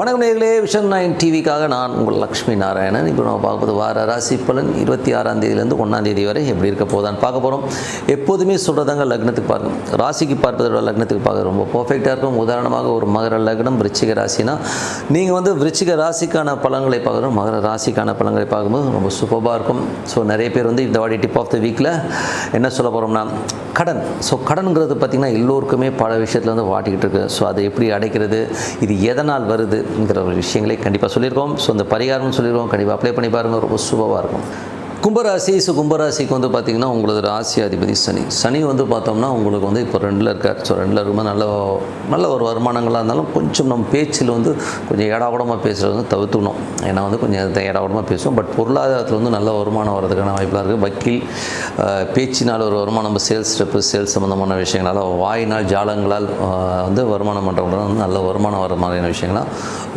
வணக்கம் நேர்களே vision nine டிவிக்காக நான் உங்கள் லக்ஷ்மி நாராயணன். இப்போ நம்ம பார்க்க வார ராசி பலன். இருபத்தி ஆறாம் தேதியிலேருந்து ஒன்றாம் தேதி வரை எப்படி இருக்க போதான்னு பார்க்க போகிறோம் எப்போதுமே சொல்கிறதாங்க லக்னத்துக்கு பார்க்கணும் ராசிக்கு பார்ப்பதோட லக்னத்துக்கு பார்க்க ரொம்ப பர்ஃபெக்டாக இருக்கும். உதாரணமாக ஒரு மகர லக்னம் விருச்சிக ராசினா நீங்கள் வந்து விருச்சிக ராசிக்கான பலன்களை பார்க்குறோம். மகர ராசிக்கான பலன்களை பார்க்கும்போது ரொம்ப சூப்பராக இருக்கும். ஸோ நிறைய பேர் வந்து இந்த வாடி டிப் ஆஃப் த வீக்கில் என்ன சொல்ல போகிறோம்னா கடன். ஸோ கடன்கிறது பார்த்திங்கன்னா எல்லோருக்குமே பல விஷயத்தில் வந்து வாட்டிக்கிட்டு இருக்குது ஸோ அதை எப்படி அடைக்கிறது? இது எதனால் வருது? வருதுங்கிற ஒரு விஷயங்களை கண்டிப்பாக சொல்லியிருக்கோம். ஸோ அந்த பரிகாரம்னு சொல்லியிருக்கோம். கண்டிப்பாக அப்ளை பண்ணி பாருங்கள் ரொம்ப சுபமாக இருக்கும். கும்பராசி ஸோ கும்பராசிக்கு வந்து பார்த்திங்கன்னா உங்களது ராசி அதிபதி சனி. சனி வந்து பார்த்தோம்னா உங்களுக்கு வந்து இப்போ ரெண்டில் இருக்கார். ஸோ ரெண்டில் இருக்கும்போது நல்ல நல்ல ஒரு வருமானங்களாக இருந்தாலும் கொஞ்சம் நம்ம பேச்சில் வந்து கொஞ்சம் ஏடாவிடமாக பேசுகிறது வந்து தவிர்த்துக்கணும். ஏன்னா வந்து கொஞ்சம் ஏடாவிடமாக பேசுவோம். பட் பொருளாதாரத்தில் வந்து நல்ல வருமானம் வரதுக்கான வாய்ப்பெலாம் இருக்குது வக்கீல் பேச்சினால் ஒரு வருமானம் நம்ம சேல்ஸ் ஸ்டெப்பு சேல்ஸ் சம்மந்தமான விஷயங்களால் வாயினால் ஜாலங்களால் வந்து வருமானம் பண்ணுறவங்க வந்து நல்ல வருமானம் வர மாதிரியான விஷயங்கள்லாம்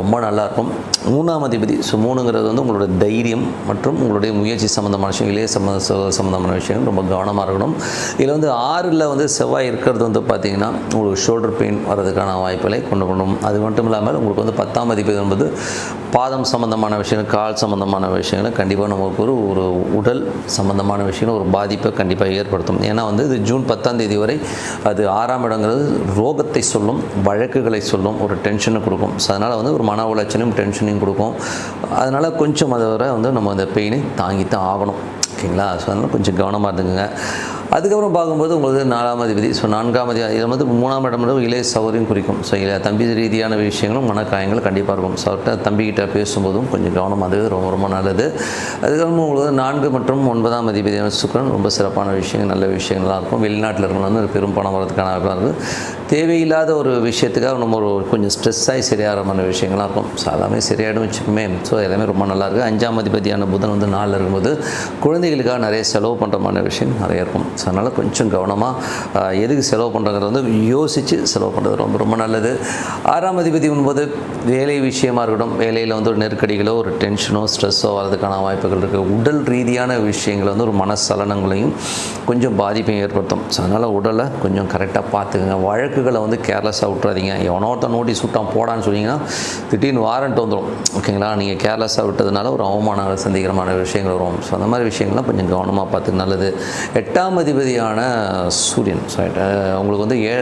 ரொம்ப நல்லாயிருக்கும் மூணாம் அதிபதி ஸோ மூணுங்கிறது வந்து உங்களோட தைரியம் மற்றும் உங்களுடைய முயற்சி சம்மந்தமான விஷயம் இளைய சம்மந்த சம்மந்தமான விஷயங்கள் ரொம்ப கவனமாக இருக்கணும். இதில் வந்து ஆறில் வந்து செவ்வாய் இருக்கிறது வந்து பார்த்திங்கன்னா உங்களுக்கு ஷோல்டர் பெயின் வர்றதுக்கான வாய்ப்புகளை கொண்டு கொண்டும் அது மட்டும் இல்லாமல் உங்களுக்கு வந்து பத்தாம் அதிபதி என்பது பாதம் சம்மந்தமான விஷயங்கள் கால் சம்மந்தமான விஷயங்களை கண்டிப்பாக நமக்கு ஒரு ஒரு உடல் சம்மந்தமான விஷயங்கள் ஒரு பாதிப்பை கண்டிப்பாக ஏற்படுத்தும். ஏன்னா வந்து இது ஜூன் பத்தாம் தேதி வரை அது ஆறாம் இடங்கிறது ரோகத்தை சொல்லும் வழக்குகளை சொல்லும் ஒரு டென்ஷனை கொடுக்கும். ஸோ அதனால் வந்து ஒரு மன உளைச்சலையும் டென்ஷனையும் கொடுக்கும். அதனால் கொஞ்சம் அதை வர வந்து நம்ம அந்த பெயினை தாங்கி தான் ஆகும் ஆகணும். ஓகேங்களா? ஸோ அதனால் கொஞ்சம் கவனமாக இருந்துக்குங்க. அதுக்கப்புறம் பார்க்கும்போது உங்களுக்கு நாலாம் அதிபதி ஸோ நான்காம் அதிபதி இதில் வந்து மூணாம் இடம் வந்து இளைய சௌகரியம் குறிக்கும். ஸோ இளைய தம்பி ரீதியான விஷயங்களும் மனக்காயங்கள் கண்டிப்பாக இருக்கும். ஸோ அவர்கிட்ட தம்பிக்கிட்ட பேசும்போதும் கொஞ்சம் கவனம் அது ரொம்ப ரொம்ப நல்லது. அதுக்கப்புறம் உங்களுக்கு நான்கு மற்றும் ஒன்பதாம் அதிபதியான சுக்கரன். ரொம்ப சிறப்பான விஷயங்கள் நல்ல விஷயங்கள்லாம் இருக்கும். வெளிநாட்டில் இருக்கவங்க வந்து பெரும் பணம் வரதுக்கான வாய்ப்பாக இருக்குது தேவையில்லாத ஒரு விஷயத்துக்காக நம்ம ஒரு கொஞ்சம் ஸ்ட்ரெஸ் ஆகி சரியாகிற மாதிரி விஷயங்கள்லாம் இருக்கும். ஸோ எல்லாமே சரியாயிடும் வச்சுக்குமே. ஸோ எல்லாமே ரொம்ப நல்லாயிருக்கும் அஞ்சாம் அதிபதியான புதன் வந்து நாளில் இருக்கும்போது குழந்தைகளுக்காக நிறைய செலவு பண்ணுற மாதிரி விஷயம் நிறைய இருக்கும். ஸோ அதனால் கொஞ்சம் கவனமாக எதுக்கு செலவு பண்ணுறங்கிறது வந்து யோசித்து செலவு பண்ணுறது ரொம்ப ரொம்ப நல்லது. ஆறாம் அதிபதி என்பது வேலை விஷயமாக இருக்கட்டும் வேலையில் வந்து ஒரு நெருக்கடிகளோ ஒரு டென்ஷனோ ஸ்ட்ரெஸ்ஸோ வரதுக்கான வாய்ப்புகள் இருக்குது உடல் ரீதியான விஷயங்கள் வந்து ஒரு மனசலனங்களையும் கொஞ்சம் பாதிப்பையும் ஏற்படுத்தும். ஸோ அதனால் உடலை கொஞ்சம் கரெக்டாக பார்த்துக்குங்க. வழக்குகளை வந்து கேர்லெஸ்ஸாக விட்டுறாதீங்க. எவனோ ஒருத்தன் நோட்டீஸ் விட்டான் போடான்னு சொன்னீங்கன்னா திடீர்னு வாரண்ட் வந்துடும் ஓகேங்களா? நீங்கள் கேர்லெஸ்ஸாக விட்டதுனால ஒரு அவமானங்களை சந்திக்கிறமான விஷயங்கள் வரும். ஸோ அந்த மாதிரி விஷயங்கள்லாம் கொஞ்சம் கவனமாக பார்த்துக்க நல்லது. எட்டாம் அதிபதியான சூரியன். சாரி உங்களுக்கு வந்து ஏ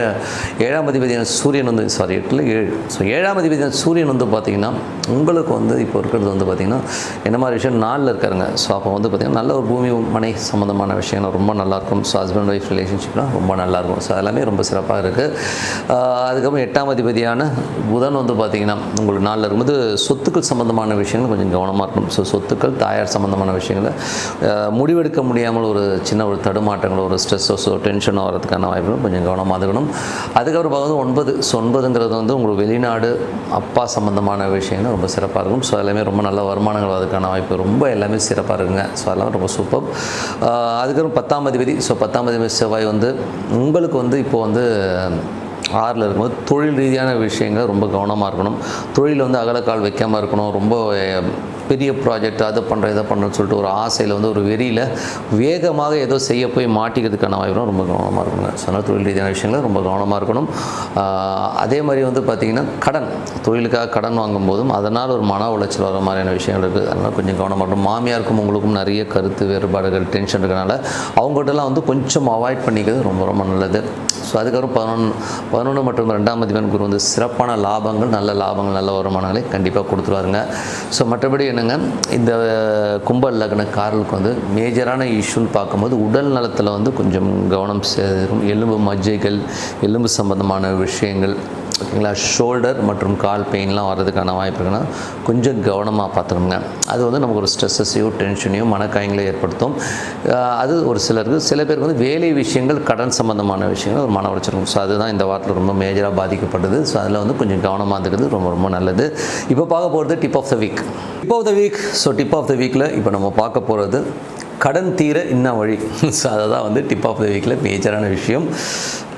ஏழாம் அதிபதியான சூரியன் வந்து சாரி எட்டில் ஏழு. ஸோ ஏழாம் அதிபதியான சூரியன் வந்து பார்த்திங்கன்னா உங்களுக்கு வந்து இப்போ இருக்கிறது வந்து பார்த்திங்கன்னா என்ன மாதிரி விஷயம்? நாளில் இருக்காருங்க. ஸோ அப்போ வந்து பார்த்திங்கன்னா நல்ல ஒரு பூமி மனை சம்மந்தமான விஷயங்கள் ரொம்ப நல்லாயிருக்கும் ஸோ ஹஸ்பண்ட் ஒய்ஃப் ரிலேஷன்ஷிப்லாம் ரொம்ப நல்லாயிருக்கும் ஸோ எல்லாமே ரொம்ப சிறப்பாக இருக்குது அதுக்கப்புறம் எட்டாம் அதிபதியான புதன் வந்து பார்த்திங்கன்னா உங்களுக்கு நாளில் இருக்கும்போது சொத்துக்கள் சம்மந்தமான விஷயங்கள் கொஞ்சம் கவனமாக இருக்கணும். ஸோ சொத்துக்கள் தாயார் சம்மந்தமான விஷயங்களை முடிவெடுக்க முடியாமல் ஒரு சின்ன ஒரு தடுமாற்றங்கள் ஒரு ஸ்ட்ரெஸ்ஸோ ஸோ டென்ஷனோ வரதுக்கான வாய்ப்புகள் கொஞ்சம் கவனமாக இருக்கணும். அதுக்கப்புறம் பார்க்கும்போது ஒன்பது ஸோ ஒன்பதுங்கிறது வந்து உங்களுக்கு வெளிநாடு அப்பா சம்மந்தமான விஷயங்கள் ரொம்ப சிறப்பாக இருக்கும். ஸோ எல்லாமே ரொம்ப நல்ல வருமானங்கள் வரதுக்கான வாய்ப்பு ரொம்ப எல்லாமே சிறப்பாக இருக்குங்க. ஸோ அதெல்லாம் ரொம்ப சூப்பர் அதுக்கப்புறம் பத்தாம் அதிபதி. ஸோ பத்தாம் அதிபதி செவ்வாய் வந்து உங்களுக்கு வந்து இப்போது வந்து ஆறில் இருக்கும்போது தொழில் ரீதியான விஷயங்கள் ரொம்ப கவனமாக இருக்கணும். தொழில் வந்து அகலக்கால் வைக்காமல் இருக்கணும். ரொம்ப பெரிய ப்ராஜெக்ட் அதை பண்ணுறேன் இதை பண்ணுறேன்னு சொல்லிட்டு ஒரு ஆசையில் வந்து ஒரு வெறியில் வேகமாக ஏதோ செய்ய போய் மாட்டிக்கிறதுக்கான வாய்ப்பும் ரொம்ப கவனமாக இருக்கணும். ஸோ அதனால் தொழில் ரீதியான விஷயங்கள் ரொம்ப கவனமாக இருக்கணும். அதே மாதிரி வந்து பார்த்திங்கன்னா கடன் தொழிலுக்காக கடன் வாங்கும்போதும் அதனால் ஒரு மன உளைச்சல் வர மாதிரியான விஷயங்கள் இருக்குது அதனால் கொஞ்சம் கவனமாக இருக்கணும். மாமியாருக்கும் உங்களுக்கும் நிறைய கருத்து வேறுபாடுகள் டென்ஷன் இருக்கனால அவங்ககிட்டலாம் வந்து கொஞ்சம் அவாய்ட் பண்ணிக்கிறது ரொம்ப ரொம்ப நல்லது. ஸோ அதுக்கப்புறம் பதினொன்று பதினொன்று மற்றும் ரெண்டாம் அதிபன் குரு வந்து சிறப்பான லாபங்கள் நல்ல லாபங்கள் நல்ல வருமானங்களை கண்டிப்பாக கொடுத்துருவாருங்க. ஸோ மற்றபடி என்னங்க இந்த கும்ப லக்னக்காரர்களுக்கு வந்து மேஜரான இஷ்யூன்னு பார்க்கும்போது உடல் நலத்தில் வந்து கொஞ்சம் கவனம் சேரும். எலும்பு மஜ்ஜைகள் எலும்பு சம்பந்தமான விஷயங்கள் ஓகேங்களா? ஷோல்டர் மற்றும் கால் பெயின்லாம் வர்றதுக்கான வாய்ப்பு இருக்குன்னா கொஞ்சம் கவனமாக பார்த்துக்கணுங்க அது வந்து நமக்கு ஒரு ஸ்ட்ரெஸ்ஸையும் டென்ஷனையும் மனக்காயங்களையும் ஏற்படுத்தும். அது ஒரு சிலருக்கு சில பேருக்கு வந்து வேலை விஷயங்கள் கடன் சம்மந்தமான விஷயங்கள் ஒரு மன உளைச்சல் ஸோ அதுதான் இந்த வாரத்தில் ரொம்ப மேஜராக பாதிக்கப்படுது ஸோ அதில் வந்து கொஞ்சம் கவனமாக இருக்கிறது ரொம்ப ரொம்ப நல்லது. இப்போ பார்க்க போகிறது tip of the week tip of the week so tip of the வீக்கில் இப்போ நம்ம பார்க்க போகிறது கடன் தீர இன்ன வழி. ஸோ அதை தான் வந்து டிப் ஆஃப் த வீக்கில் மேஜரான விஷயம்.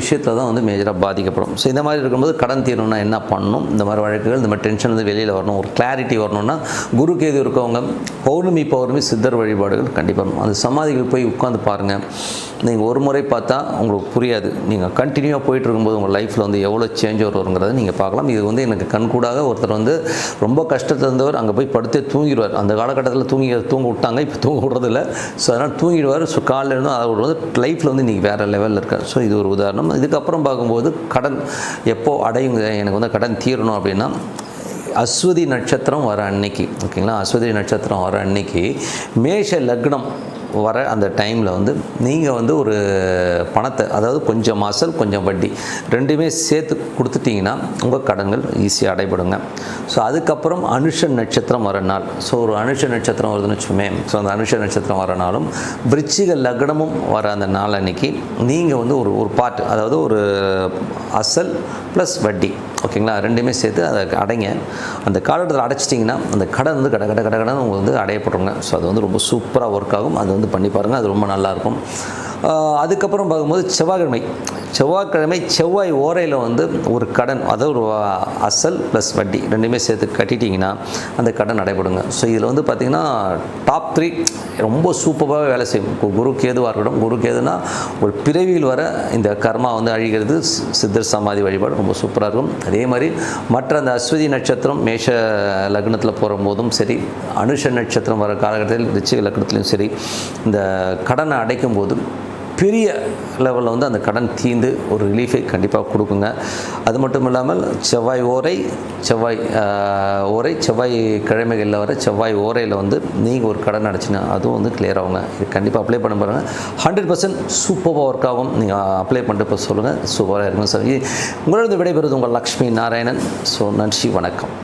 விஷயத்தில் தான் வந்து மேஜராக பாதிக்கப்படும். ஸோ இந்த மாதிரி இருக்கும்போது கடன் தீரணும்னா என்ன பண்ணணும்? இந்த மாதிரி வழக்குகள் இந்த மாதிரி டென்ஷன் வந்து வெளியில் வரணும். ஒரு கிளாரிட்டி வரணும்னா குரு கேது இருக்கவங்க பௌர்ணமி பௌர்ணமி சித்தர் வழிபாடுகள் கண்டிப்பாக அந்த சமாதிகள் போய் உட்காந்து பாருங்கள் நீங்கள் ஒரு முறை பார்த்தா உங்களுக்கு புரியாது. நீங்கள் கண்டினியூவாக போயிட்டு இருக்கும்போது உங்கள் லைஃப்பில் வந்து எவ்வளோ சேஞ்ச் வருங்கிறத நீங்கள் பார்க்கலாம். இது வந்து எனக்கு கண்கூடாக ஒருத்தர் வந்து ரொம்ப கஷ்டத்தில் இருந்தவர் அங்கே போய் படுத்தே தூங்கிடுவார். அந்த காலகட்டத்தில் தூங்கி தூங்க விட்டாங்க இப்போ தூங்க விடுறதில்ல. ஸோ அதனால் தூங்கிடுவார். ஸோ காலையில் இருந்தும் அவர் வந்து லைஃப்பில் வந்து நீங்கள் வேறு லெவலில் இருக்கார். ஸோ இது ஒரு உதாரணம். இதுக்கப்புறம் பார்க்கும்போது கடன் எப்போ அடையுங்க? எனக்கு வந்து கடன் தீரணும் அப்படின்னா அஸ்வதி நட்சத்திரம் வர அன்னைக்கு ஓகேங்களா? அஸ்வதி நட்சத்திரம் வர அன்னைக்கு மேஷ லக்னம் வர அந்த டைமில் வந்து நீங்கள் வந்து ஒரு பணத்தை அதாவது கொஞ்சம் அசல் கொஞ்சம் வட்டி ரெண்டுமே சேர்த்து கொடுத்துட்டிங்கன்னா உங்கள் கடன்கள் ஈஸியாக அடைபடுங்க. ஸோ அதுக்கப்புறம் அனுஷ நட்சத்திரம் வர நாள். ஸோ ஒரு அனுஷ நட்சத்திரம் வருதுன்னு வச்சுக்கோமே. ஸோ அந்த அனுஷ நட்சத்திரம் வர நாளும் விருச்சிக லக்னமும் வர அந்த நாள் அன்னைக்கு நீங்கள் வந்து ஒரு ஒரு பார்ட் அதாவது ஒரு அசல் ப்ளஸ் வட்டி. ஓகேங்களா? ரெண்டுமே சேர்த்து அதை அடைங்க. அந்த காலகட்டத்தில் அடைச்சிட்டிங்கன்னா அந்த கடை வந்து கட கட கட கடன் உங்களுக்கு வந்து அடையப்படுங்க ஸோ அது வந்து ரொம்ப சூப்பராக ஒர்க் ஆகும். அது வந்து பண்ணி பாருங்கள் அது ரொம்ப நல்லாயிருக்கும் அதுக்கப்புறம் பார்க்கும்போது செவ்வாய்க்கிழமை. செவ்வாய்க்கிழமை செவ்வாய் ஓரையில் வந்து ஒரு கடன் அதாவது ஒரு அசல் ப்ளஸ் வட்டி ரெண்டுமே சேர்த்து கட்டிட்டிங்கன்னா அந்த கடன் நடைபெறுங்க. ஸோ இதில் வந்து பார்த்திங்கன்னா டாப் த்ரீ ரொம்ப சூப்பராக வேலை செய்யும். கு- குரு கேதுவாக இருக்கட்டும் குரு கேதுனா ஒரு பிறவியில் வர இந்த கர்மா வந்து அழிகிறது சித்தர் சமாதி வழிபாடு ரொம்ப சூப்பராக இருக்கும். அதே மாதிரி மற்ற அந்த அஸ்வதி நட்சத்திரம் மேஷ லக்னத்தில் போகிற போதும் சரி அனுஷ நட்சத்திரம் வர காலகட்டத்தில் ரிச்சிக லக்னத்துலையும் சரி இந்த கடனை அடைக்கும் போது பெரிய லெவலில் வந்து அந்த கடன் தீந்து ஒரு ரிலீஃபை கண்டிப்பாக கொடுக்குங்க. அது மட்டும் இல்லாமல் செவ்வாய் ஓரை செவ்வாய் ஓரை செவ்வாய் கிழமைகளில் வர செவ்வாய் ஓரையில் வந்து நீங்கள் ஒரு கடன் அடைச்சினா அதுவும் வந்து கிளியர் ஆகுங்க. இது கண்டிப்பாக அப்ளை பண்ண பாருங்கள் ஹண்ட்ரட் பர்சன்ட் சூப்பராக ஒர்க் ஆகும். நீங்கள் அப்ளை பண்ணிட்டு இப்போ சொல்லுங்கள் சூப்பராக இருக்கும் சார். உங்களோட விடைபெறுவது உங்கள் லக்ஷ்மி நாராயணன். ஸோ நன்றி வணக்கம்.